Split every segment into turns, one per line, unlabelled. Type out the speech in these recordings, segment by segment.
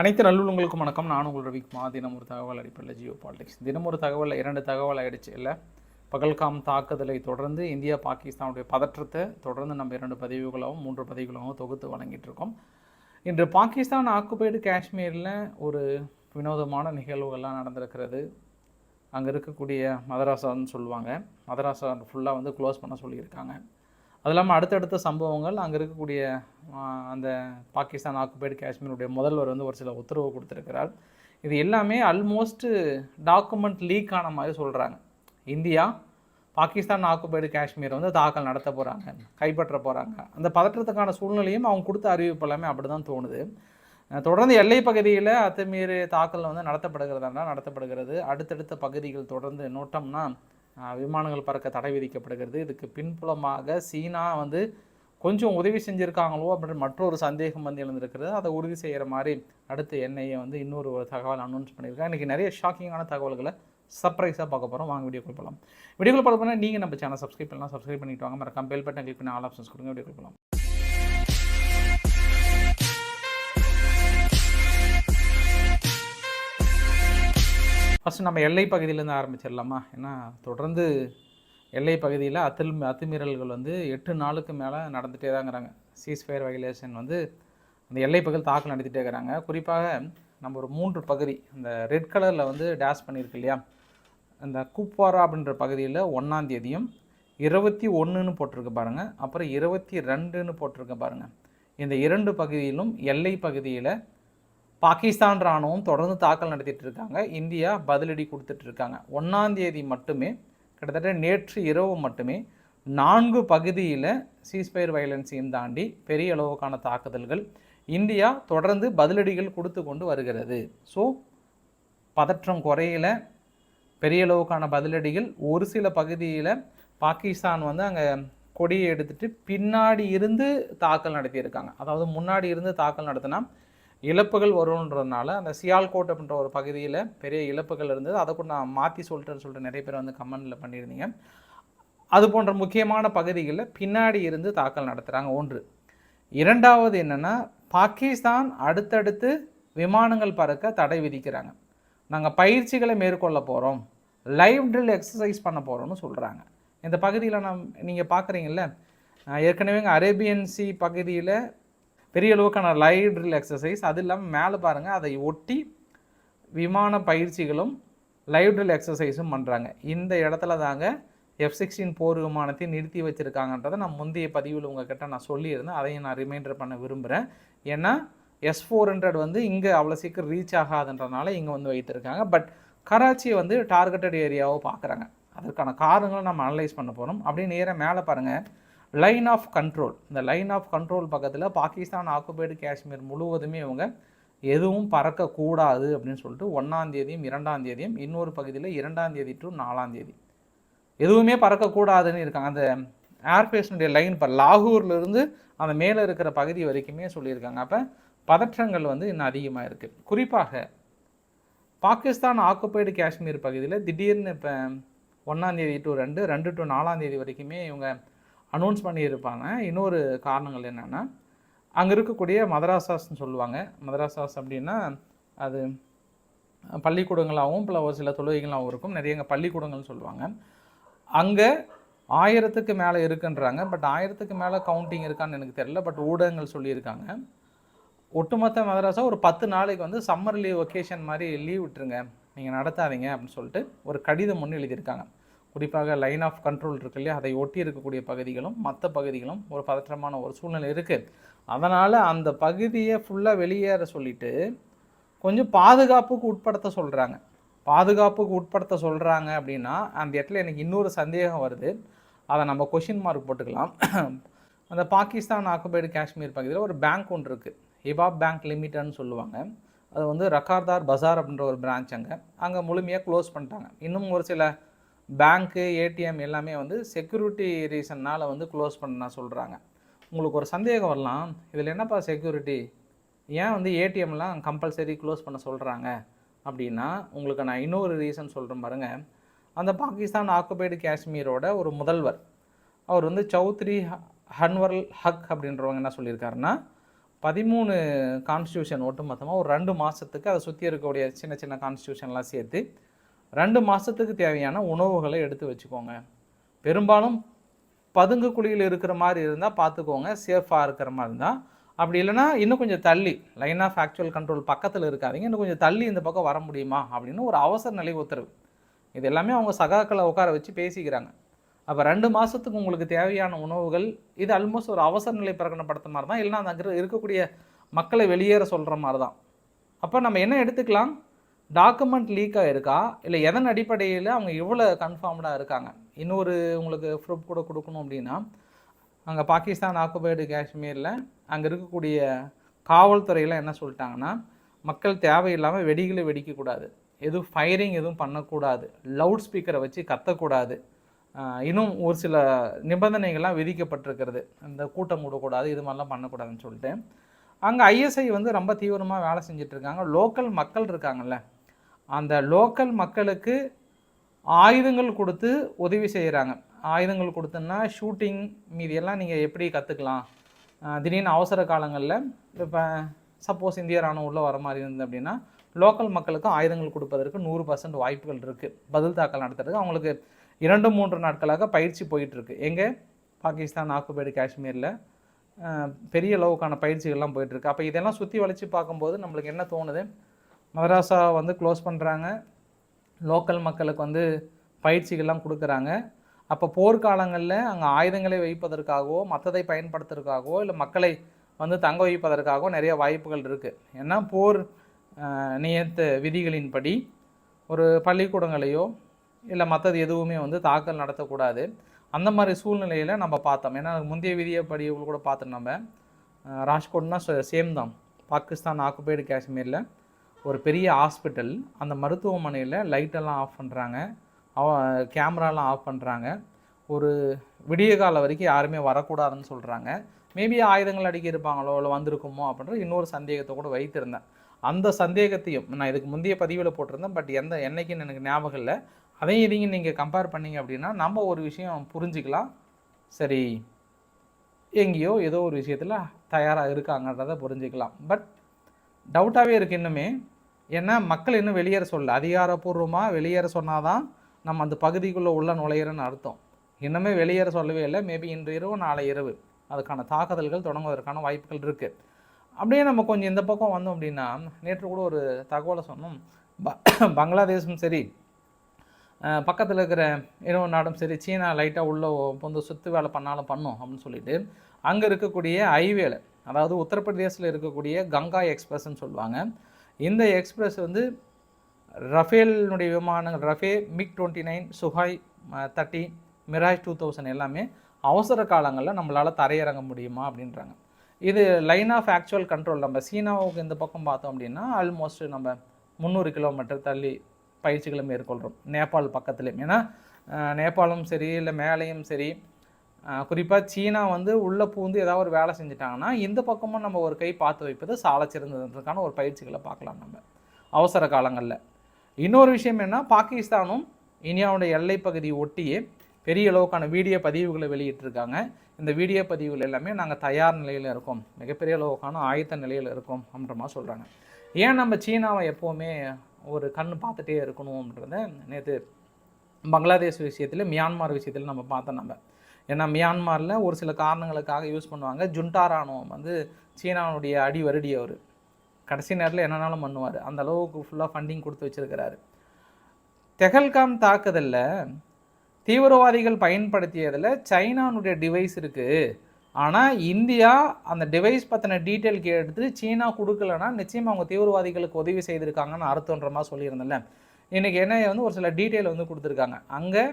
அனைத்து நல்லுள்ளங்களுக்கும் வணக்கம். நான் உங்கள் ரவிக்குமா தினம் ஒரு தகவல் அடிப்படையில் ஜியோ பாலிடிக்ஸ் தினம் ஒரு தகவல் இரண்டு தகவல் ஆகிடுச்சு இல்லை பகல்காம் தாக்குதலை தொடர்ந்து இந்தியா பாகிஸ்தானுடைய பதற்றத்தை தொடர்ந்து நம்ம இரண்டு பதிவுகளாகவும் மூன்று பதிவுகளாகவும் தொகுத்து வழங்கிட்டு இருக்கோம். இன்று பாகிஸ்தான் ஆக்குபைடு காஷ்மீரில் ஒரு வினோதமான நிகழ்வுகள்லாம் நடந்திருக்கிறது. அங்கே இருக்கக்கூடிய மதராசான்னு சொல்லுவாங்க. மதராசா ஃபுல்லாக வந்து க்ளோஸ் பண்ண சொல்லியிருக்காங்க. அது இல்லாமல் அடுத்தடுத்த சம்பவங்கள் அங்கே இருக்கக்கூடிய அந்த பாகிஸ்தான் ஆக்குபைடு காஷ்மீருடைய முதல்வர் வந்து ஒரு சில உத்தரவு கொடுத்துருக்கிறார். இது எல்லாமே அல்மோஸ்ட்டு டாக்குமெண்ட் லீக் ஆன மாதிரி சொல்கிறாங்க இந்தியா பாகிஸ்தான் ஆக்குபைடு காஷ்மீர் வந்து தாக்கல் நடத்த போகிறாங்க கைப்பற்ற போகிறாங்க அந்த பதற்றத்துக்கான சூழ்நிலையும் அவங்க கொடுத்த அறிவிப்பு எல்லாமே அப்படி தான் தோணுது தொடர்ந்து எல்லை பகுதியில் அத்துமீறி தாக்கல் வந்து நடத்தப்படுகிறதா நடத்தப்படுகிறது. அடுத்தடுத்த பகுதிகள் தொடர்ந்து நோட்டம்னா விமானங்கள் பறக்க தடை விதிக்கப்படுகிறது. இதுக்கு பின்புலமாக சீனா வந்து கொஞ்சம் உதவி செஞ்சுருக்காங்களோ அப்படின்னு மற்றொரு சந்தேகம் வந்து எழுந்திருக்கிறது. அதை உறுதி செய்கிற மாதிரி அடுத்து என்ஐஏ வந்து இன்னொரு ஒரு தகவல் அனௌன்ஸ் பண்ணியிருக்காங்க இன்றைக்கி நிறைய ஷாக்கிங்கான தகவல்களை சர்ப்ரைஸாக பார்க்க போகிறோம் வாங்க வீடியோ போகலாம் வீடியோ பார்க்க நீங்கள் நம்ம சேனல் சப்ஸ்கிரைப் பண்ணலாம். சப்ஸ்கிரைப் பண்ணிட்டு வாங்க. மறக்காம பெல் பட்டன் கிளிக் பண்ணி ஆல் ஆப்ஷன்ஸ் கொடுங்க. வீடியோ போகலாம் ஃபஸ்ட்டு நம்ம எல்லை பகுதியிலேருந்து ஆரம்பிச்சிடலாமா? ஏன்னா தொடர்ந்து எல்லை பகுதியில் அத்துல் அத்துமீறல்கள் வந்து எட்டு நாளுக்கு மேலே நடந்துகிட்டே தாங்கிறாங்க சீஸ்ஃபயர் வயலேஷன் வந்து அந்த எல்லை பகுதியில் தாக்கல் நடத்திட்டே இருக்கிறாங்க. குறிப்பாக நம்ம ஒரு மூன்று பகுதி அந்த ரெட் கலரில் வந்து டேஷ் பண்ணியிருக்கு இல்லையா? அந்த குப்வாரா அப்படின்ற பகுதியில் ஒன்றாம் தேதியும் இருபத்தி ஒன்றுன்னு போட்டிருக்க பாருங்கள் அப்புறம் இருபத்தி ரெண்டுன்னு போட்டிருக்க பாருங்கள் இந்த இரண்டு பகுதியிலும் எல்லை பகுதியில் பாகிஸ்தான் ராணுவம் தொடர்ந்து தாக்கல் நடத்திட்டு இருக்காங்க. இந்தியா பதிலடி கொடுத்துட்டு இருக்காங்க. ஒன்றாந்தேதி மட்டுமே கிட்டத்தட்ட நேற்று இரவு மட்டுமே நான்கு பகுதியில் சீஸ்பயர் வயலன்ஸையும் தாண்டி பெரிய அளவுக்கான தாக்குதல்கள் இந்தியா தொடர்ந்து பதிலடிகள் கொடுத்து கொண்டு வருகிறது. ஸோ பதற்றம் குறையில பெரிய அளவுக்கான பதிலடிகள் ஒரு சில பகுதியில் பாகிஸ்தான் வந்து அங்கே கொடியை எடுத்துட்டு பின்னாடி இருந்து தாக்கல் நடத்தியிருக்காங்க. அதாவது முன்னாடி இருந்து தாக்கல் நடத்தினா இழப்புகள் வரும்ன்றதுனால அந்த சியால்கோட் அப்படின்ற ஒரு பகுதியில் பெரிய இழப்புகள் இருந்தது. அதை கூட நான் மாற்றி சொல்லிட்டேன்னு சொல்லிட்டு நிறைய பேர் வந்து கமெண்டில் பண்ணியிருந்தீங்க. அது போன்ற முக்கியமான பகுதிகளில் பின்னாடி இருந்து தாக்கல் நடத்துகிறாங்க ஒன்று இரண்டாவது என்னென்னா பாகிஸ்தான் அடுத்தடுத்து விமானங்கள் பறக்க தடை விதிக்கிறாங்க. நாங்கள் பயிற்சிகளை மேற்கொள்ள போகிறோம் லைவ் ட்ரில் எக்ஸசைஸ் பண்ண போகிறோம்னு சொல்கிறாங்க இந்த பகுதியில் நான் நீங்கள் பார்க்குறீங்கல்ல ஏற்கனவே அரேபியன் சி பகுதியில் பெரிய அளவுக்கான லைட்ரில் ட்ரில் எக்ஸசைஸ் அது இல்லாமல் மேலே பாருங்கள் அதை ஒட்டி விமான பயிற்சிகளும் லைவ் ட்ரில் எக்ஸசைஸும் பண்ணுறாங்க இந்த இடத்துல தாங்க எஃப் சிக்ஸ்டீன் போர் விமானத்தை நிறுத்தி வச்சுருக்காங்கன்றதை நான் முந்தைய பதிவில் உங்ககிட்ட நான் சொல்லியிருந்தேன். அதையும் நான் ரிமைண்டர் பண்ண விரும்புகிறேன் ஏன்னா எஸ் ஃபோர் ஹண்ட்ரட் வந்து இங்கே அவ்வளோ சீக்கிரம் ரீச் ஆகாதுன்றனால இங்கே வந்து வைத்திருக்காங்க. பட் கராச்சியை வந்து டார்கெட்டட் ஏரியாவோ பார்க்குறாங்க. அதற்கான காரணங்களை நம்ம அனலைஸ் பண்ண போகிறோம் அப்படியே நேராக மேலே பாருங்கள் லைன் ஆஃப் கண்ட்ரோல் இந்த லைன் ஆஃப் கண்ட்ரோல் பக்கத்தில் பாகிஸ்தான் ஆக்குபைடு காஷ்மீர் முழுவதுமே இவங்க எதுவும் பறக்கக்கூடாது அப்படின்னு சொல்லிட்டு ஒன்றாம் தேதியும் இரண்டாம் தேதியும் இன்னொரு பகுதியில் இரண்டாம் தேதி டு நாலாம் தேதி. எதுவுமே பறக்கக்கூடாதுன்னு இருக்காங்க. அந்த ஏர்பேஸினுடைய லைன் இப்போ லாகூர்லேருந்து அந்த மேலே இருக்கிற பகுதி வரைக்குமே சொல்லியிருக்காங்க. அப்போ பதற்றங்கள் வந்து இன்னும் அதிகமாக இருக்குது குறிப்பாக பாகிஸ்தான் ஆக்குபைடு காஷ்மீர் பகுதியில் திடீர்னு இப்போ ஒன்றாந்தேதி டு ரெண்டு ரெண்டு டு நாலாந்தேதி வரைக்குமே இவங்க அனௌன்ஸ் பண்ணியிருப்பாங்க. இன்னொரு காரணங்கள் என்னென்னா அங்கே இருக்கக்கூடிய மதராசாஸ்ன்னு சொல்லுவாங்க. மதராசாஸ் அப்படின்னா அது பள்ளிக்கூடங்களாகவும் பல ஒரு சில தொழுகைகளாகவும் இருக்கும். நிறைய இங்கே பள்ளிக்கூடங்கள்னு சொல்லுவாங்க. அங்கே ஆயிரத்துக்கு மேலே இருக்குன்றாங்க. பட் ஆயிரத்துக்கு மேலே கவுண்டிங் இருக்கான்னு எனக்கு தெரியல. பட் ஊடகங்கள் சொல்லியிருக்காங்க. ஒட்டுமொத்த மதராசா ஒரு பத்து நாளைக்கு வந்து சம்மர் லீவ் ஒகேஷன் மாதிரி லீவ் விட்டுருங்க. நீங்கள் நடத்தாதீங்க அப்படின்னு சொல்லிட்டு ஒரு கடிதம் ஒன்று எழுதியிருக்காங்க. குறிப்பாக லைன் ஆஃப் கண்ட்ரோல் இருக்கு இல்லையா? அதை ஒட்டி இருக்கக்கூடிய பகுதிகளும் மற்ற பகுதிகளும் ஒரு பதற்றமான ஒரு சூழ்நிலை இருக்குது அதனால் அந்த பகுதியை ஃபுல்லாக வெளியேற சொல்லிட்டு கொஞ்சம் பாதுகாப்புக்கு உட்படுத்த சொல்கிறாங்க பாதுகாப்புக்கு உட்படுத்த சொல்கிறாங்க அப்படின்னா அந்த இடத்துல எனக்கு இன்னொரு சந்தேகம் வருது. அதை நம்ம கொஷின் மார்க் போட்டுக்கலாம். அந்த பாகிஸ்தான் ஆக்குபைடு காஷ்மீர் பகுதியில் ஒரு பேங்க் ஒன்று இருக்குது ஹிபாப் பேங்க் லிமிட்டட்னு சொல்லுவாங்க. அது வந்து ரக்கார்தார் பஜார் அப்படின்ற ஒரு பிரான்ச் அங்கே. அங்கே முழுமையாக க்ளோஸ் பண்ணிட்டாங்க. இன்னும் ஒரு சில பேங்க்கு ஏடிஎம் எல்லாமே வந்து செக்யூரிட்டி ரீசன்னால் வந்து க்ளோஸ் பண்ண சொல்கிறாங்க உங்களுக்கு ஒரு சந்தேகம் வரலாம். இதில் என்னப்பா செக்யூரிட்டி ஏன் வந்து ஏடிஎம்லாம் கம்பல்சரி க்ளோஸ் பண்ண சொல்கிறாங்க அப்படின்னா உங்களுக்கு நான் இன்னொரு ரீசன் சொல்கிறேன் பாருங்கள் அந்த பாகிஸ்தான் ஆக்குபைடு காஷ்மீரோட ஒரு முதல்வர். அவர் வந்து சௌத்ரி ஹ- ஹன்வர்ல் ஹக் அப்படின்றவங்க என்ன சொல்லியிருக்காருன்னா பதிமூணு கான்ஸ்டியூஷன் ஒட்டுமொத்தமாக ஒரு ரெண்டு மாதத்துக்கு அதை சுற்றி இருக்கக்கூடிய சின்ன சின்ன கான்ஸ்டியூஷன்லாம் சேர்த்து ரெண்டு மாதத்துக்கு தேவையான உணவுகளை எடுத்து வச்சுக்கோங்க. பெரும்பாலும் பதுங்கு குழியில் இருக்கிற மாதிரி இருந்தால் பார்த்துக்கோங்க சேஃபாக இருக்கிற மாதிரி இருந்தால் அப்படி இல்லைன்னா இன்னும் கொஞ்சம் தள்ளி லைன் ஆஃப் ஆக்சுவல் கண்ட்ரோல் பக்கத்தில் இருக்காதிங்க. இன்னும் கொஞ்சம் தள்ளி இந்த பக்கம் வர முடியுமா? அப்படின்னு ஒரு அவசர நிலை உத்தரவு. இது எல்லாமே அவங்க சகாக்களை உட்கார வச்சு பேசிக்கிறாங்க. அப்போ ரெண்டு மாதத்துக்கு உங்களுக்கு தேவையான உணவுகள் இது ஆல்மோஸ்ட் ஒரு அவசர நிலை பிரகடனப்படுத்த மாதிரி தான். இல்லைன்னா அந்த இருக்கக்கூடிய மக்களை வெளியேற சொல்கிற மாதிரி தான். அப்போ நம்ம என்ன எடுத்துக்கலாம்? டாக்குமெண்ட் லீக் ஆகிருக்கா இல்லை எதன் அடிப்படையில் அவங்க இவ்வளோ கன்ஃபார்ம்டாக இருக்காங்க? இன்னொரு உங்களுக்கு ப்ரூஃப் கூட கொடுக்கணும் அப்படின்னா அங்கே பாகிஸ்தான் ஆக்குபைடு காஷ்மீரில் அங்கே இருக்கக்கூடிய காவல்துறையில் என்ன சொல்லிட்டாங்கன்னா மக்கள் தேவையில்லாமல் வெடிகளை வெடிக்கக்கூடாது. எதுவும் ஃபயரிங் எதுவும் பண்ணக்கூடாது. லவுட் ஸ்பீக்கரை வச்சு கத்தக்கூடாது. இன்னும் ஒரு சில நிபந்தனைகள்லாம் விதிக்கப்பட்டிருக்கிறது. இந்த கூட்டம் கூடக்கூடாது இது மாதிரிலாம் பண்ணக்கூடாதுன்னு சொல்லிட்டு. அங்கே ஐஎஸ்ஐ வந்து ரொம்ப தீவிரமாக வேலை செஞ்சிட்ருக்காங்க லோக்கல் மக்கள் இருக்காங்கல்ல அந்த லோக்கல் மக்களுக்கு ஆயுதங்கள் கொடுத்து உதவி செய்கிறாங்க ஆயுதங்கள் கொடுத்தோன்னா ஷூட்டிங் மீதியெல்லாம் நீங்கள் எப்படி கற்றுக்கலாம் திடீர்னு அவசர காலங்களில் இப்போ சப்போஸ் இந்திய ராணுவம் உள்ளே வர மாதிரி இருந்தது அப்படின்னா லோக்கல் மக்களுக்கு ஆயுதங்கள் கொடுப்பதற்கு நூறு பர்சன்ட் வாய்ப்புகள் இருக்குது பதில் தாக்கல் நடத்துறதுக்கு அவங்களுக்கு இரண்டு மூன்று நாட்களாக பயிற்சி போயிட்டுருக்கு எங்கே? பாகிஸ்தான் ஆக்குபைடு காஷ்மீரில். பெரிய அளவுக்கான பயிற்சிகள்லாம் போயிட்டுருக்கு அப்போ இதெல்லாம் சுற்றி வளைச்சி பார்க்கும்போது நம்மளுக்கு என்ன தோணுது? மதராசா வந்து க்ளோஸ் பண்ணுறாங்க லோக்கல் மக்களுக்கு வந்து பயிற்சிகள்லாம் கொடுக்குறாங்க. அப்போ போர்க்காலங்களில் அங்கே ஆயுதங்களை வைப்பதற்காகவோ மற்றதை பயன்படுத்துறதுக்காகவோ இல்லை மக்களை வந்து தங்க வைப்பதற்காகவோ நிறைய வாய்ப்புகள் இருக்குது ஏன்னா போர் நியத்த விதிகளின்படி ஒரு பள்ளிக்கூடங்களையோ இல்லை மற்றது எதுவுமே வந்து தாக்கல் நடத்தக்கூடாது. அந்த மாதிரி சூழ்நிலையில் நம்ம பார்த்தோம். ஏன்னா முந்தைய விதியப்படி கூட பார்த்தோம் நம்ம. ராஜ்கோட்னா சேம் தான். பாகிஸ்தான் ஆக்குபைடு காஷ்மீரில். ஒரு பெரிய ஹாஸ்பிட்டல். அந்த மருத்துவமனையில் லைட்டெல்லாம் ஆஃப் பண்ணுறாங்க அவ கேமராலாம் ஆஃப் பண்ணுறாங்க ஒரு விடிய காலம் வரைக்கும் யாருமே வரக்கூடாதுன்னு சொல்கிறாங்க மேபி ஆயுதங்கள் அடிக்க இருப்பாங்களோ இல்லை வந்திருக்குமோ அப்படின்ற இன்னொரு சந்தேகத்தை கூட வைத்திருந்தேன். அந்த சந்தேகத்தையும் நான் இதுக்கு முந்தைய பதிவில் போட்டிருந்தேன். பட் எந்த என்றைக்குன்னு எனக்கு ஞாபகம் இல்லை. அதையும் இதையும் நீங்கள் கம்பேர் பண்ணீங்க அப்படின்னா நம்ம ஒரு விஷயம் புரிஞ்சுக்கலாம். சரி எங்கேயோ ஏதோ ஒரு விஷயத்தில் தயாராக இருக்காங்கன்றதை புரிஞ்சுக்கலாம். பட் டவுட்டாகவே இருக்குது இன்னுமே. ஏன்னா மக்கள் இன்னும் வெளியேற சொல்லல. அதிகாரப்பூர்வமாக வெளியேற சொன்னாதான் நம்ம அந்த பகுதிக்குள்ளே உள்ள நுழையிறன்னு அர்த்தம். இன்னுமே வெளியேற சொல்லவே இல்லை. மேபி இன்று இரவு நாளை இரவு. அதுக்கான தாக்குதல்கள் தொடங்குவதற்கான வாய்ப்புகள் இருக்குது அப்படியே நம்ம கொஞ்சம் இந்த பக்கம் வந்தோம் அப்படின்னா நேற்று கூட ஒரு தகவலை சொன்னோம். ப பங்களாதேஷும் சரி பக்கத்தில் இருக்கிற இன்னொரு நாடும் சரி சீனா லைட்டாக உள்ளே வந்து சுற்று வேலை பண்ணாலும் பண்ணும் அப்படின்னு சொல்லிட்டு அங்கே இருக்கக்கூடிய ஐவேலை அதாவது உத்தரப்பிரதேசில் இருக்கக்கூடிய கங்கா எக்ஸ்பிரஸ்ன்னு சொல்லுவாங்க. இந்த எக்ஸ்பிரஸ் வந்து ரஃபேலினுடைய விமானங்கள் ரஃபே MiG twenty nine Sukhoi thirty Mirage two thousand எல்லாமே அவசர காலங்களில் நம்மளால் தரையிறங்க முடியுமா அப்படின்றாங்க. இது லைன் ஆஃப் ஆக்சுவல் கண்ட்ரோல். நம்ம சீனாவுக்கு இந்த பக்கம் பார்த்தோம் அப்படின்னா ஆல்மோஸ்ட் நம்ம முந்நூறு கிலோமீட்டர் தள்ளி பயிற்சிகளை மேற்கொள்கிறோம் நேபாள் பக்கத்துலேயும். ஏன்னா நேபாளும் சரி இல்லை மேலேயும் சரி குறிப்பாக சீனா வந்து உள்ளே பூந்து ஏதாவது ஒரு வேலை செஞ்சுட்டாங்கன்னா இந்த பக்கமும் நம்ம ஒரு கை பார்த்து வைப்பது சால சிறந்ததுன்றதுக்கான ஒரு பயிற்சிகளை பார்க்கலாம் நம்ம. அவசர காலங்களில். இன்னொரு விஷயம் என்ன பாகிஸ்தானும் இந்தியாவுடைய எல்லை பகுதி ஒட்டியே பெரிய அளவுக்கான வீடியோ பதிவுகளை வெளியிட்டிருக்காங்க. இந்த வீடியோ பதிவுகள் எல்லாமே நாங்கள் தயார் நிலையில் இருக்கோம். மிகப்பெரிய அளவுக்கான ஆயத்த நிலையில் இருக்கோம் அப்படின்ற மாதிரி சொல்கிறாங்க ஏன் நம்ம சீனாவை எப்போவுமே ஒரு கண் பார்த்துட்டே இருக்கணும்ன்றத நேற்று பங்களாதேஷ் விஷயத்தில் மியான்மார் விஷயத்தில் நம்ம பார்த்தோம் நம்ம. ஏன்னா மியான்மாரில் ஒரு சில காரணங்களுக்காக யூஸ் பண்ணுவாங்க. ஜுண்டா ராணுவம் வந்து சீனாவுடைய அடி வருடி அவர். கடைசி நேரத்தில் என்னன்னாலும் பண்ணுவார். அந்த அளவுக்கு ஃபுல்லாக ஃபண்டிங் கொடுத்து வச்சுருக்கிறாரு. தெஹல்காம் தாக்குதலில் தீவிரவாதிகள் பயன்படுத்தியதில் சைனானுடைய டிவைஸ் இருக்குது ஆனால் இந்தியா அந்த டிவைஸ் பற்றின டீட்டெயில் எடுத்து சீனா கொடுக்கலன்னா நிச்சயமாக அவங்க தீவிரவாதிகளுக்கு உதவி செய்திருக்காங்கன்னு அர்த்தன்ற மாதிரி சொல்லியிருந்தேன்ல. இன்றைக்கி என்ன வந்து ஒரு சில டீட்டெயில் வந்து கொடுத்துருக்காங்க. அங்கே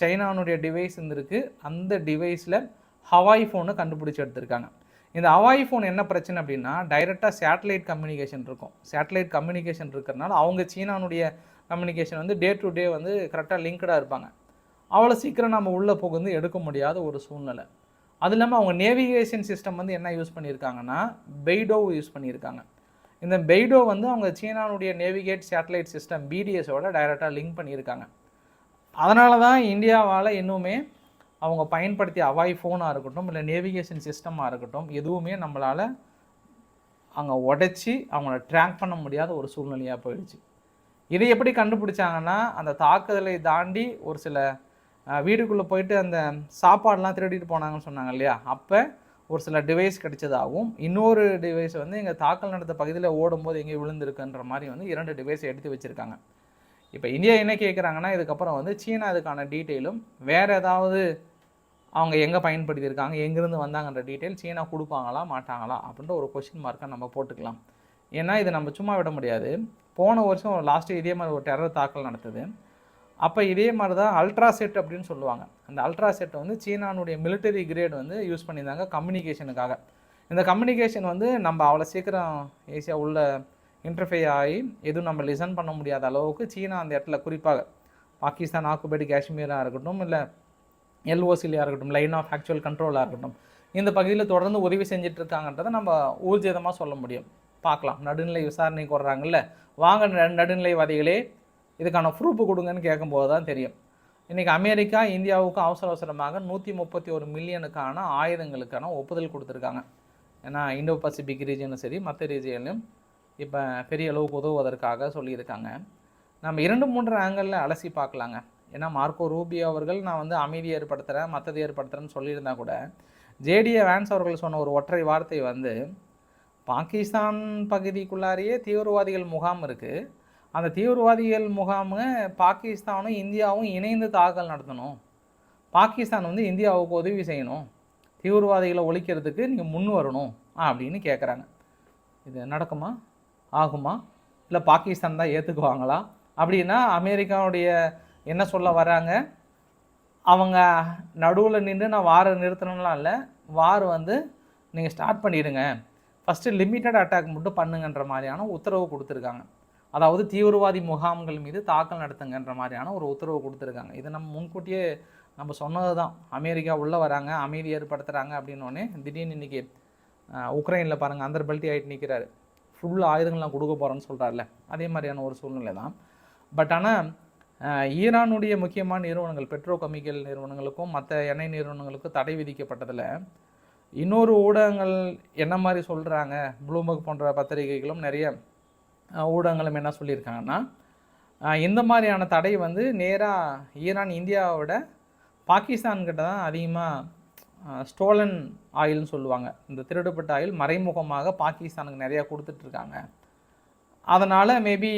சைனானுடைய டிவைஸ் இருந்திருக்கு. அந்த டிவைஸில் ஹவாய் ஃபோனை கண்டுபிடிச்சி எடுத்திருக்காங்க. இந்த ஹவாய் ஃபோன் என்ன பிரச்சனை அப்படின்னா டைரெக்டாக சேட்டலைட் கம்யூனிகேஷன் இருக்கும். சேட்டலைட் கம்யூனிகேஷன் இருக்கிறனால அவங்க சீனானுடைய கம்யூனிகேஷன் வந்து டே டு டே வந்து கரெக்டாக லிங்க்டாக இருப்பாங்க. அவ்வளோ சீக்கிரம் நம்ம உள்ளே புகுந்து எடுக்க முடியாத ஒரு சூழ்நிலை. அது இல்லாமல் அவங்க நேவிகேஷன் சிஸ்டம் வந்து என்ன யூஸ் பண்ணியிருக்காங்கன்னா பெய்டோ யூஸ் பண்ணியிருக்காங்க. இந்த பெய்டோ வந்து அவங்க சீனானுடைய நேவிகேட் சேட்டலைட் சிஸ்டம் பிடிஎஸோட டைரெக்டாக லிங்க் பண்ணியிருக்காங்க. அதனால தான் இந்தியாவால் இன்னுமே அவங்க பயன்படுத்திய அவாய் ஃபோனாக இருக்கட்டும் இல்லை நேவிகேஷன் சிஸ்டமாக இருக்கட்டும் எதுவுமே நம்மளால் அங்கே உடைச்சி அவங்கள ட்ராக் பண்ண முடியாத ஒரு சூழ்நிலையாக போயிடுச்சு. இதை எப்படி கண்டுபிடிச்சாங்கன்னா அந்த தாக்குதலை தாண்டி ஒரு சில வீடுக்குள்ளே போயிட்டு அந்த சாப்பாடெலாம் திருடிட்டு போனாங்கன்னு சொன்னாங்க இல்லையா? அப்போ ஒரு சில டிவைஸ் கிடைச்சதாகவும் இன்னொரு டிவைஸ் வந்து எங்கள் தாக்கல் நடந்த பகுதியில் ஓடும்போது எங்கே விழுந்திருக்குன்ற மாதிரி வந்து இரண்டு டிவைஸ் எடுத்து வச்சுருக்காங்க. இப்போ இந்தியா என்ன கேட்குறாங்கன்னா இதுக்கப்புறம் வந்து சீனா அதுக்கான டீட்டெயிலும் வேறு ஏதாவது அவங்க எங்கே பயன்படுத்தியிருக்காங்க எங்கேருந்து வந்தாங்கன்ற டீட்டெயில் சீனா கொடுப்பாங்களா மாட்டாங்களா அப்படின்ற ஒரு கொஷின் மார்க்கை நம்ம போட்டுக்கலாம். ஏன்னா இது நம்ம சும்மா விட முடியாது. போன வருஷம் லாஸ்ட்டு இதே மாதிரி ஒரு டெரர் தாக்கல் நடத்துது அப்போ இதே மாதிரி தான் அல்ட்ரா செட் அப்படின்னு சொல்லுவாங்க. அந்த அல்ட்ரா செட்டை வந்து சீனானுடைய மிலிட்டரி கிரேட் வந்து யூஸ் பண்ணியிருந்தாங்க கம்யூனிகேஷனுக்காக இந்த கம்யூனிகேஷன் வந்து நம்ம அவ்வளோ சீக்கிரம் ஈஸியாக உள்ள இன்டர்ஃபே ஆகி எதுவும் நம்ம லிசன் பண்ண முடியாத அளவுக்கு சீனா அந்த இடத்துல குறிப்பாக பாகிஸ்தான் ஆக்குபைடு காஷ்மீராக இருக்கட்டும் இல்லை எல்ஓசிலியாக இருக்கட்டும் லைன் ஆஃப் ஆக்சுவல் கண்ட்ரோலாக இருக்கட்டும் இந்த பகுதியில் தொடர்ந்து உதவி செஞ்சிட்ருக்காங்கன்றதை நம்ம ஊர்ஜிதமாக சொல்ல முடியும். பார்க்கலாம். நடுநிலை விசாரணைக்கு வர்றாங்கல்ல. வாங்க நடுநிலைவாதிகளே இதுக்கான ப்ரூஃப் கொடுங்கன்னு கேட்கும்போது தான் தெரியும். இன்றைக்கி அமெரிக்கா இந்தியாவுக்கு அவசர அவசரமாக நூற்றி முப்பத்தி ஒரு மில்லியனுக்கான ஆயுதங்களுக்கான ஒப்புதல் கொடுத்துருக்காங்க. ஏன்னா இண்டோ பசிபிக் ரீஜனும் சரி மற்ற ரீஜன்லையும் இப்போ பெரிய அளவுக்கு உதவுவதற்காக சொல்லியிருக்காங்க. நம்ம இரண்டு மூன்று ஆங்கிளில் அலசி பார்க்கலாங்க. ஏன்னா மார்க்கோ ரூபியோ அவர்கள் நான் வந்து அமைதி ஏற்படுத்துகிறேன் மற்றது ஏற்படுத்துகிறேன்னு சொல்லியிருந்தா கூட ஜேடிஏ வேன்ஸ் அவர்கள் சொன்ன ஒரு ஒற்றை வார்த்தை வந்து பாகிஸ்தான் பகுதிக்குள்ளாரியே தீவிரவாதிகள் முகாம் இருக்குது அந்த தீவிரவாதிகள் முகாமு பாகிஸ்தானும் இந்தியாவும் இணைந்து தாக்கல் நடத்தணும். பாகிஸ்தான் வந்து இந்தியாவுக்கு உதவி செய்யணும். தீவிரவாதிகளை ஒழிக்கிறதுக்கு நீங்கள் முன் வரணும் அப்படின்னு கேட்குறாங்க இது நடக்குமா? ஆகுமா? இல்லை பாகிஸ்தான் தான் ஏற்றுக்குவாங்களா அப்படின்னா அமெரிக்காவுடைய என்ன சொல்ல வராங்க? அவங்க நடுவில் நின்று நான் வாரை நிறுத்தணும்லாம் இல்லை. வார் வந்து நீங்கள் ஸ்டார்ட் பண்ணிடுங்க. ஃபஸ்ட்டு லிமிட்டட் அட்டாக் மட்டும் பண்ணுங்கன்ற மாதிரியான உத்தரவு கொடுத்துருக்காங்க. அதாவது தீவிரவாதி முகாம்கள் மீது தாக்கல் நடத்துங்கன்ற மாதிரியான ஒரு உத்தரவு கொடுத்துருக்காங்க. இதை நம்ம முன்கூட்டியே நம்ம சொன்னது தான் அமெரிக்கா உள்ளே வராங்க அமைதி ஏற்படுத்துகிறாங்க அப்படின்னோடனே திடீர்னு இன்றைக்கி உக்ரைனில் பாருங்கள் அந்தர் பெல்ட்டி ஆகிட்டு நிற்கிறாரு ஃபுல் ஆயுதங்கள்லாம் கொடுக்க போகிறேன்னு சொல்கிறாருல அதே மாதிரியான ஒரு சூழ்நிலை தான். பட் ஆனால் ஈரானுடைய முக்கியமான நிறுவனங்கள் பெட்ரோ கெமிக்கல் நிறுவனங்களுக்கும் மற்ற எண்ணெய் நிறுவனங்களுக்கும் தடை விதிக்கப்பட்டதில் இன்னொரு ஊடகங்கள் என்ன மாதிரி சொல்கிறாங்க ப்ளூம்பர்க் போன்ற பத்திரிகைகளும் நிறைய ஊடகங்களும் என்ன சொல்லியிருக்காங்கன்னா இந்த மாதிரியான தடை வந்து நேராக ஈரான் இந்தியாவோட பாகிஸ்தான்கிட்ட தான் அதிகமாக ஸ்டோலன் ஆயில்னு சொல்லுவாங்க. இந்த திருடுப்பட்ட ஆயில் மறைமுகமாக பாகிஸ்தானுக்கு நிறையா கொடுத்துட்ருக்காங்க. அதனால் மேபி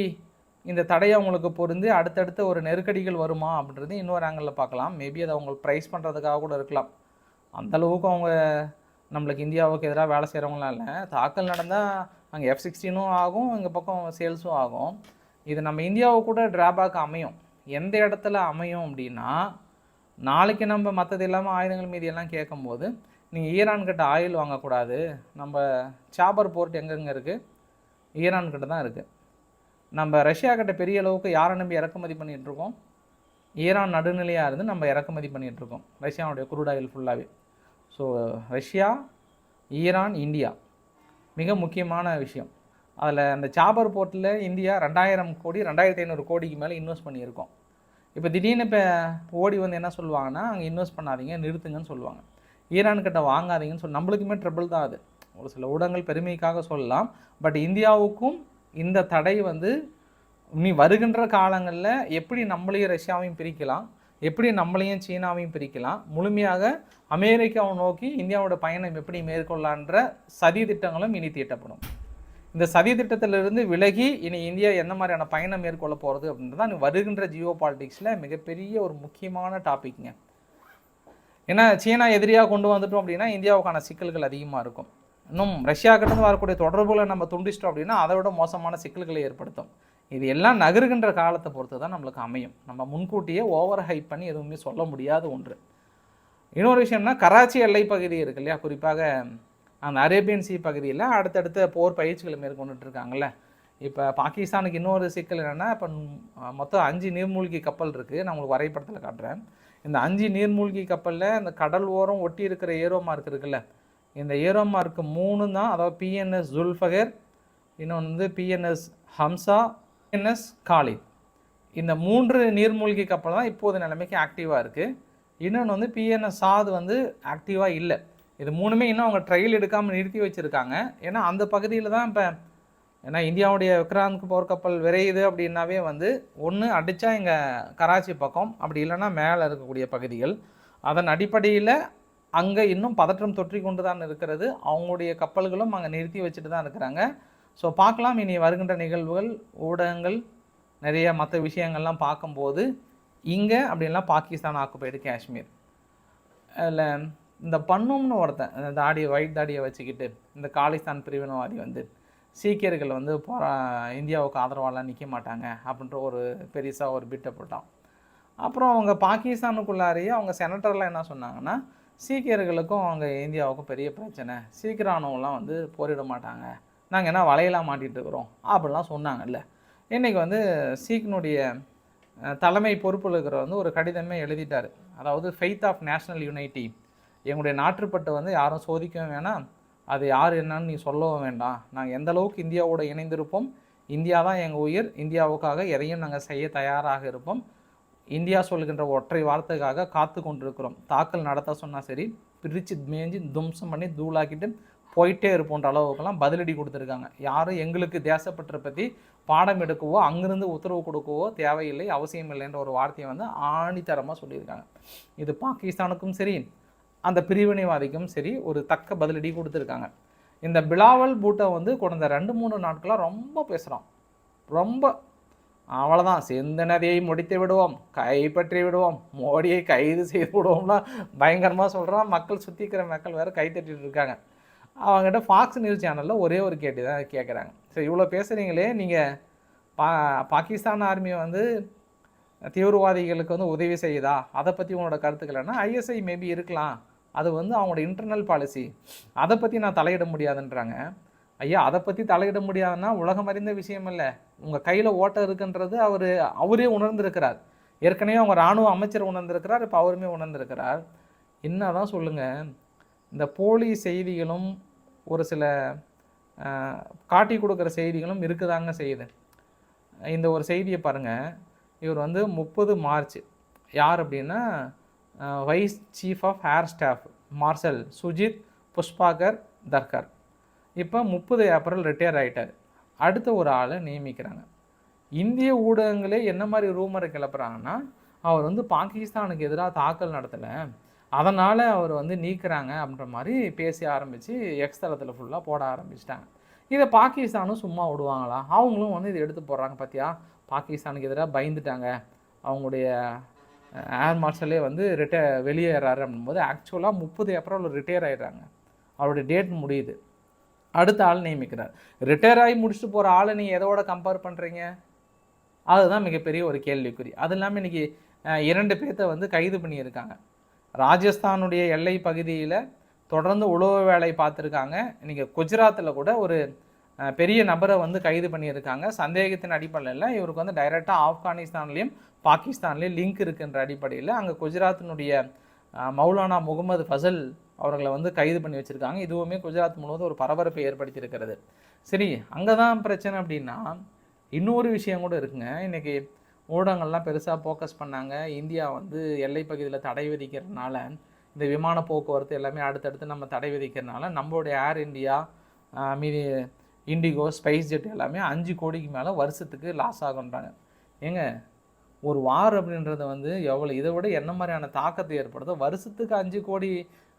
இந்த தடையை அவங்களுக்கு பொருந்து அடுத்தடுத்த ஒரு நெருக்கடிகள் வருமா அப்படின்றது இன்னொரு ஆங்கிளில் பார்க்கலாம். மேபி அதை அவங்களுக்கு ப்ரைஸ் பண்ணுறதுக்காக கூட இருக்கலாம். அந்தளவுக்கு அவங்க நம்மளுக்கு இந்தியாவுக்கு எதிராக வேலை செய்கிறவங்களாம் இல்லை. தாக்கல் நடந்தால் அங்கே எஃப் சிக்ஸ்டீனும் ஆகும் எங்கள் பக்கம் சேல்ஸும் ஆகும். இது நம்ம இந்தியாவை கூட ட்ராபேக் அமையும். எந்த இடத்துல அமையும் அப்படின்னா நாளைக்கு நம்ம மற்றது இல்லாமல் ஆயுதங்கள் மீதி எல்லாம் கேட்கும்போது நீங்கள் ஈரான் கிட்ட ஆயில் வாங்கக்கூடாது. நம்ம சாபர் போர்ட் எங்கெங்கே இருக்குது ஈரான் கிட்ட தான் இருக்குது நம்ம ரஷ்யா கிட்ட பெரிய அளவுக்கு யாரை நம்பி இறக்குமதி பண்ணிகிட்ருக்கோம் ஈரான் நடுநிலையாக இருந்து நம்ம இறக்குமதி பண்ணிகிட்ருக்கோம் ரஷ்யாவுடைய குரூட் ஆயில் ஃபுல்லாகவே ஸோ ரஷ்யா ஈரான் இந்தியா. மிக முக்கியமான விஷயம். அதில் அந்த சாபர் போர்ட்டில் இந்தியா ரெண்டாயிரம் கோடி ரெண்டாயிரத்தி ஐநூறு கோடிக்கு மேலே இன்வெஸ்ட் பண்ணியிருக்கோம். இப்போ திடீர்னு இப்போ ஓடி வந்து என்ன சொல்லுவாங்கன்னா அங்கே இன்வெஸ்ட் பண்ணாதீங்க நிறுத்துங்கன்னு சொல்லுவாங்க. ஈரான்கிட்ட வாங்காதீங்கன்னு சொல்லி நம்மளுக்குமே ட்ரபிள் தான் அது. ஒரு சில ஊடகங்கள் பெருமைக்காக சொல்லலாம் பட் இந்தியாவுக்கும் இந்த தடை வந்து நீ வருகின்ற காலங்களில் எப்படி நம்மளையும் ரஷ்யாவையும் பிரிக்கலாம் எப்படி நம்மளையும் சீனாவையும் பிரிக்கலாம் முழுமையாக அமெரிக்காவை நோக்கி இந்தியாவோட பயணம் எப்படி மேற்கொள்ளான்ற சதி திட்டங்களும் இனி தீட்டப்படும். இந்த சதி திட்டத்திலிருந்து விலகி இனி இந்தியா என்ன மாதிரியான பயணம் மேற்கொள்ள போகிறது அப்படின்றது தான் வருகின்ற ஜியோ பாலிட்டிக்ஸில் மிகப்பெரிய ஒரு முக்கியமான டாபிக்ங்க ஏன்னா சீனா எதிரியாக கொண்டு வந்துட்டோம் அப்படின்னா இந்தியாவுக்கான சிக்கல்கள் அதிகமாக இருக்கும். இன்னும் ரஷ்யா வரக்கூடிய தொடர்புகளை நம்ம துண்டிச்சிட்டோம் அப்படின்னா அதை விட மோசமான சிக்கல்களை ஏற்படுத்தும். இது எல்லாம் நகருகின்ற காலத்தை பொறுத்து தான் நம்மளுக்கு அமையும். நம்ம முன்கூட்டியே ஓவர் ஹைப் பண்ணி எதுவுமே சொல்ல முடியாத ஒன்று. இன்னொரு விஷயம்னா கராச்சி எல்லை பகுதி இருக்கு இல்லையா? குறிப்பாக அந்த அரேபியன் சி பகுதியில் அடுத்தடுத்த போர் பயிற்சிகளை மேற்கொண்டுட்டு இருக்காங்கல்ல இப்போ பாகிஸ்தானுக்கு இன்னொரு சிக்கல் என்னென்னா இப்போ மொத்தம் அஞ்சு நீர்மூழ்கி கப்பல் இருக்குது நான் உங்களுக்கு வரைபடத்தில் காட்டுறேன். இந்த அஞ்சு நீர்மூழ்கி கப்பலில் இந்த கடல் ஓரம் ஒட்டி இருக்கிற ஏரோ மார்க் இருக்குல்ல. இந்த ஏரோ மார்க் மூணு தான் அதாவது பிஎன்எஸ் ஜுல்ஃபகர் இன்னொன்று வந்து பிஎன்எஸ் ஹம்சா பிஎன்எஸ் காலித் இந்த மூன்று நீர்மூழ்கி கப்பல் தான் இப்போது நிலைமைக்கு ஆக்டிவாக இருக்குது இன்னொன்று வந்து பிஎன்எஸ் சாது வந்து ஆக்டிவாக இல்லை. இது மூணுமே இன்னும் அவங்க ட்ரையல் எடுக்காமல் நிறுத்தி வச்சுருக்காங்க. ஏன்னா அந்த பகுதியில் தான் இப்போ ஏன்னா இந்தியாவுடைய விக்ராந்த் போர்க்கப்பல் விரையுது அப்படின்னாவே வந்து ஒன்று அடித்தா இங்கே கராச்சி பக்கம் அப்படி இல்லைன்னா மேலே இருக்கக்கூடிய பகுதிகள். அதன் அடிப்படையில் அங்கே இன்னும் பதற்றம் தொற்றி கொண்டு தான் இருக்கிறது. அவங்களுடைய கப்பல்களும் அங்கே நிறுத்தி வச்சுட்டு தான் இருக்கிறாங்க. ஸோ பார்க்கலாம். இனி வருகின்ற நிகழ்வுகள் ஊடகங்கள் நிறைய மற்ற விஷயங்கள்லாம் பார்க்கும்போது இங்கே அப்படின்லாம் பாகிஸ்தான் ஆக்குபைடு காஷ்மீர். அதில் இந்த பண்ணும்னு ஒருத்தன் இந்த தாடியை ஒயிட் தாடியை வச்சுக்கிட்டு இந்த காலிஸ்தான் பிரிவினவாதி வந்து சீக்கியர்கள் வந்து போரா இந்தியாவுக்கு ஆதரவாலாம் நிற்க மாட்டாங்க அப்படின்ற ஒரு பெருசாக ஒரு பிட்டை போட்டான். அப்புறம் அவங்க பாகிஸ்தானுக்குள்ளாரையே அவங்க செனட்டரில் என்ன சொன்னாங்கன்னா சீக்கியர்களுக்கும் அவங்க இந்தியாவுக்கும் பெரிய பிரச்சனை. சீக்கிரானவங்களாம் வந்து போரிட மாட்டாங்க. நாங்கள் என்ன வலையெல்லாம் மாட்டிகிட்டு இருக்கிறோம் அப்படிலாம் சொன்னாங்கல்ல. இன்றைக்கி வந்து சீக்கினுடைய தலைமை பொறுப்பில் இருக்கிற வந்து ஒரு கடிதமே எழுதிட்டார். அதாவது ஃபெய்த் ஆஃப் நேஷ்னல் யுனைட்டி எங்களுடைய நாட்டுப்பட்டை வந்து யாரும் சோதிக்கவும் வேணாம். அது யார் என்னன்னு நீ சொல்லவும் வேண்டாம். நாங்கள் எந்த அளவுக்கு இந்தியாவோட இணைந்திருப்போம் இந்தியா தான் எங்கள் உயிர் இந்தியாவுக்காக எதையும் நாங்கள் செய்ய தயாராக இருப்போம். இந்தியா சொல்கின்ற ஒற்றை வார்த்தைக்காக காத்து கொண்டிருக்கிறோம். தாக்கல் நடத்த சொன்னால் சரி பிரித்து மேய்ஞ்சி தும்சம் பண்ணி தூளாக்கிட்டு போயிட்டே இருப்போன்ற அளவுக்கெல்லாம் பதிலடி கொடுத்துருக்காங்க. யாரும் எங்களுக்கு தேசப்பற்றை பற்றி பாடம் எடுக்கவோ அங்கேருந்து உத்தரவு கொடுக்கவோ தேவையில்லை அவசியம் இல்லைன்ற ஒரு வார்த்தையை வந்து ஆணித்தரமாக சொல்லியிருக்காங்க. இது பாகிஸ்தானுக்கும் சரி அந்த பிரிவினைவாதிக்கும் சரி ஒரு தக்க பதிலடி கொடுத்துருக்காங்க. இந்த பிலாவல் பூட்டை வந்து கடந்த ரெண்டு மூணு நாட்களாக ரொம்ப பேசுகிறோம் ரொம்ப. அவ்வளோதான் சிந்து நதியை முடித்து விடுவோம் கைப்பற்றி விடுவோம் மோடியை கைது செய்து விடுவோம்லாம் பயங்கரமாக சொல்கிறான் மக்கள் சுற்றிக்கிற மக்கள் வேறு கைத்தட்டிட்டு இருக்காங்க. அவங்ககிட்ட ஃபாக்ஸ் நியூஸ் சேனலில் ஒரே ஒரு கேட்டு தான் கேட்குறாங்க சரி இவ்வளோ பேசுகிறீங்களே நீங்கள் பா பாகிஸ்தான் ஆர்மியை வந்து தீவிரவாதிகளுக்கு வந்து உதவி செய்யுதா? அதை பற்றி உங்களோட கருத்துக்கள் என்ன? ஐஎஸ்ஐ மேபி இருக்கலாம். அது வந்து அவங்களோட இன்டர்னல் பாலிசி அதை பற்றி நான் தலையிட முடியாதுன்றாங்க. ஐயா அதை பற்றி தலையிட முடியாதுன்னா உலகம் அறிந்த விஷயம் இல்லை. உங்கள் கையில் ஓட்டம் இருக்குன்றது அவர் அவரே உணர்ந்திருக்கிறார். ஏற்கனவே அவங்க இராணுவ அமைச்சர் உணர்ந்திருக்கிறார் இப்போ அவருமே உணர்ந்திருக்கிறார். என்னதான் சொல்லுங்கள் இந்த போலி செய்திகளும் ஒரு சில காட்டி கொடுக்குற செய்திகளும் இருக்குதாங்க செய்யுது. இந்த ஒரு செய்தியை பாருங்கள் இவர் வந்து முப்பது மார்ச் யார் அப்படின்னா vice chief of air staff marshal Sujeet Pushpakar Dharkar இப்போ முப்பது ஏப்ரல் ரிட்டையர் ஆகிட்டார் அடுத்த ஒரு ஆளை நியமிக்கிறாங்க. இந்திய ஊடகங்களே என்ன மாதிரி ரூமரை கிளப்புறாங்கன்னா அவர் வந்து பாகிஸ்தானுக்கு எதிராக தாக்கல் நடத்தலை. அதனால் அவர் வந்து நீக்கிறாங்க அப்படின்ற மாதிரி பேசி ஆரம்பித்து எக்ஸ் தளத்தில் ஃபுல்லாக போட ஆரம்பிச்சிட்டாங்க. இதை பாகிஸ்தானும் சும்மா விடுவாங்களா? அவங்களும் வந்து இதை எடுத்து போடுறாங்க பார்த்தியா பாகிஸ்தானுக்கு எதிராக பயந்துட்டாங்க. அவங்களுடைய ஏர் மார்ஷலே வந்து ரிட்டை வெளியேறாரு அப்படின்போது ஆக்சுவலாக முப்பது ஏப்ரல் ரிட்டையர் ஆகிடுறாங்க அவருடைய டேட் முடியுது. அடுத்த ஆள் நியமிக்கிறார். ரிட்டையர் ஆகி முடிச்சுட்டு போகிற ஆளை நீங்கள் எதோட கம்பேர் பண்ணுறீங்க அதுதான் மிகப்பெரிய ஒரு கேள்விக்குறி. அது இல்லாமல் இன்றைக்கி இரண்டு பேர்த்த வந்து கைது பண்ணியிருக்காங்க. ராஜஸ்தானுடைய எல்லை பகுதியில் தொடர்ந்து உழவு வேலை பார்த்துருக்காங்க. இன்றைக்கி குஜராத்தில் கூட ஒரு பெரிய நபரை வந்து கைது பண்ணியிருக்காங்க. சந்தேகத்தின் அடிப்படையில் இவருக்கு வந்து டைரெக்டாக ஆப்கானிஸ்தான்லேயும் பாகிஸ்தான்லேயே லிங்க் இருக்குன்ற அடிப்படையில் அங்கே குஜராத்தினுடைய மௌலானா முகமது ஃபசல் அவர்களை வந்து கைது பண்ணி வச்சுருக்காங்க. இதுவுமே குஜராத் முழுவதும் ஒரு பரபரப்பை ஏற்படுத்தியிருக்கிறது. சரி அங்கே தான் பிரச்சனை அப்படின்னா இன்னொரு விஷயம் கூட இருக்குங்க. இன்றைக்கி ஊடகங்கள்லாம் பெருசாக ஃபோக்கஸ் பண்ணாங்க. இந்தியா வந்து எல்லை பகுதியில் தடை விதிக்கிறதுனால இந்த விமான போக்குவரத்து எல்லாமே அடுத்தடுத்து நம்ம தடை விதிக்கிறதுனால நம்மளுடைய ஏர் இந்தியா மீதி இண்டிகோ ஸ்பைஸ் ஜெட் எல்லாமே அஞ்சு கோடிக்கு மேலே வருஷத்துக்கு லாஸ் ஆகுன்றாங்க ஏங்க ஒரு வார் அப்படின்றத வந்து எவ்வளோ இதை விட என்ன மாதிரியான தாக்கத்தை ஏற்படுதோ வருஷத்துக்கு அஞ்சு கோடி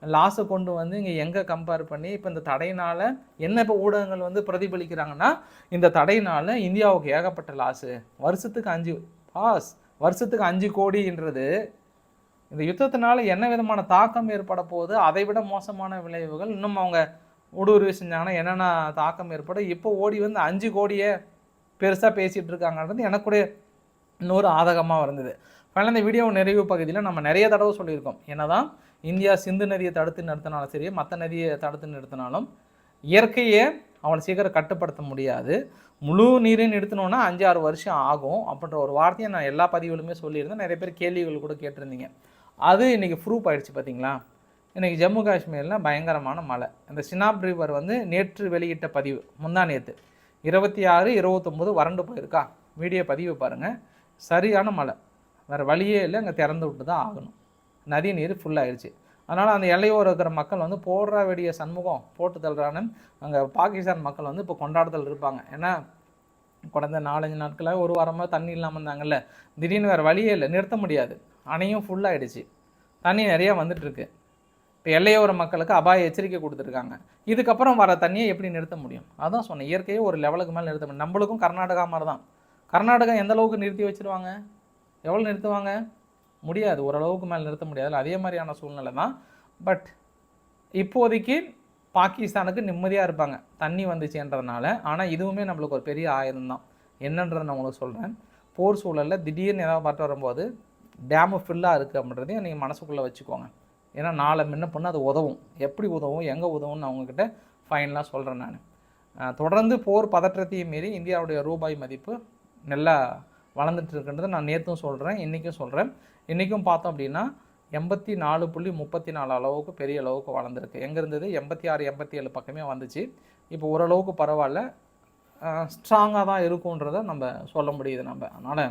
லாஸை கொண்டு வந்து இங்கே எங்கே கம்பேர் பண்ணி இப்போ இந்த தடையினால் என்ன இப்போ ஊடகங்கள் வந்து பிரதிபலிக்கிறாங்கன்னா இந்த தடையினால் இந்தியாவுக்கு ஏகப்பட்ட லாஸு வருஷத்துக்கு அஞ்சு பாஸ் வருஷத்துக்கு அஞ்சு கோடின்றது இந்த யுத்தத்தினால என்ன விதமான தாக்கம் ஏற்பட போகுது அதை விட மோசமான விளைவுகள். இன்னும் அவங்க ஊடுருவி செஞ்சாங்கன்னா என்னென்ன தாக்கம் ஏற்படும்? இப்போ ஓடி வந்து அஞ்சு கோடியே பெருசாக பேசிகிட்டு இருக்காங்கன்றது எனக்கு இன்னொரு ஆதகமாக இருந்தது ஃபைனல் இந்த வீடியோ நிறைவு பகுதியில் நம்ம நிறைய தடவை சொல்லியிருக்கோம். என்னதான் இந்தியா சிந்து நதியை தடுத்து நிறுத்தினாலும் சரி மற்ற நதியை தடுத்து நிறுத்தினாலும் இயற்கையை அவளை சீக்கிரம் கட்டுப்படுத்த முடியாது. முழு நீரையும் நிறுத்தணும்னா அஞ்சு ஆறு வருஷம் ஆகும் அப்படின்ற ஒரு வார்த்தையை நான் எல்லா பதிவுகளுமே சொல்லியிருந்தேன். நிறைய பேர் கேள்விகள் கூட கேட்டிருந்தீங்க. அது இன்றைக்கி ப்ரூஃப் ஆயிடுச்சு பார்த்தீங்களா இன்றைக்கி ஜம்மு காஷ்மீரில் பயங்கரமான மழை. இந்த சினாப் ரிவர் வந்து நேற்று வெளியிட்ட பதிவு முந்தா நேற்று இருபத்தி ஆறு இருபத்தொம்போது வறண்டு போயிருக்கா? வீடியோ பதிவு பாருங்கள் சரியான மழை. வேறு வழியே இல்லை அங்கே திறந்து விட்டு தான் ஆகணும். நதி நீர் ஃபுல்லாகிடுச்சு அதனால் அந்த எல்லையோரம் இருக்கிற மக்கள் வந்து போடுற வெடிய சண்முகம் போட்டு தள்ளுறான்னு அங்கே பாகிஸ்தான் மக்கள் வந்து இப்போ கொண்டாடுதல் இருப்பாங்க. ஏன்னா கடந்த நாலஞ்சு நாட்களாக ஒரு வாரமாக தண்ணி இல்லாமல் இருந்தாங்கல்ல திடீர்னு வேறு வழியே இல்லை நிறுத்த முடியாது. அணையும் ஃபுல்லாகிடுச்சு தண்ணி நிறையா வந்துட்டுருக்கு. இப்போ எல்லையோர மக்களுக்கு அபாய எச்சரிக்கை கொடுத்துருக்காங்க. இதுக்கப்புறம் வர தண்ணியை எப்படி நிறுத்த முடியும்? அதான் சொன்னேன் இயற்கையை ஒரு லெவலுக்கு மேலே நிறுத்த முடியும். நம்மளுக்கும் கர்நாடகா மாதிரி தான் கர்நாடகா எந்த அளவுக்கு நிறுத்தி வச்சிருவாங்க? எவ்வளோ நிறுத்துவாங்க? முடியாது. ஓரளவுக்கு மேலே நிறுத்த முடியாது. அதே மாதிரியான சூழ்நிலை தான். பட் இப்போதைக்கு பாகிஸ்தானுக்கு நிம்மதியாக இருப்பாங்க. தண்ணி வந்துச்சுன்றதுனால. ஆனால் இதுவுமே நம்மளுக்கு ஒரு பெரிய ஆயுதம் தான். என்னன்றதை நான் உங்களுக்கு சொல்கிறேன் போர் சூழலில் திடீர்னு ஏதாவது பார்த்து வரும்போது டேமு ஃபில்லாக இருக்குது அப்படின்றதையும் நீங்கள் மனசுக்குள்ளே வச்சுக்கோங்க. ஏன்னா நாளை முன்ன பண்ண அது உதவும். எப்படி உதவும்? எங்கே உதவும்னு அவங்கக்கிட்ட ஃபைனலாக சொல்கிறேன் நான். தொடர்ந்து போர் பதற்றத்தையும் மீறி இந்தியாவுடைய ரூபாய் மதிப்பு நல்லா வளர்ந்துட்டுருக்குன்றதை நான் நேற்றும் சொல்கிறேன் இன்றைக்கும் சொல்கிறேன் இன்றைக்கும் பார்த்தோம் அப்படின்னா எண்பத்தி நாலு புள்ளி முப்பத்தி நாலு அளவுக்கு பெரிய அளவுக்கு வளர்ந்துருக்கு. எங்கே இருந்தது? எண்பத்தி ஆறு எண்பத்தி ஏழு பக்கமே வந்துச்சு. இப்போ ஓரளவுக்கு பரவாயில்ல. ஸ்ட்ராங்காக தான் இருக்குன்றதை நம்ம சொல்ல முடியுது நம்ம. அதனால்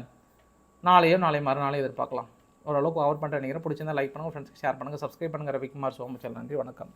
நாளையோ நாளை மறுநாளையும் எதிர்பார்க்கலாம். ஓரளவுக்கு கவர் பண்ணிட்டு நினைக்கிறேன். பிடிச்சிருந்தா லைக் பண்ணுங்கள் ஃப்ரெண்ட்ஸ்க்கு ஷேர் பண்ணுங்கள் சப்ஸ்கிரைப் பண்ணுங்கள் ரவிக்குமார் சோமச்சல். நன்றி வணக்கம்.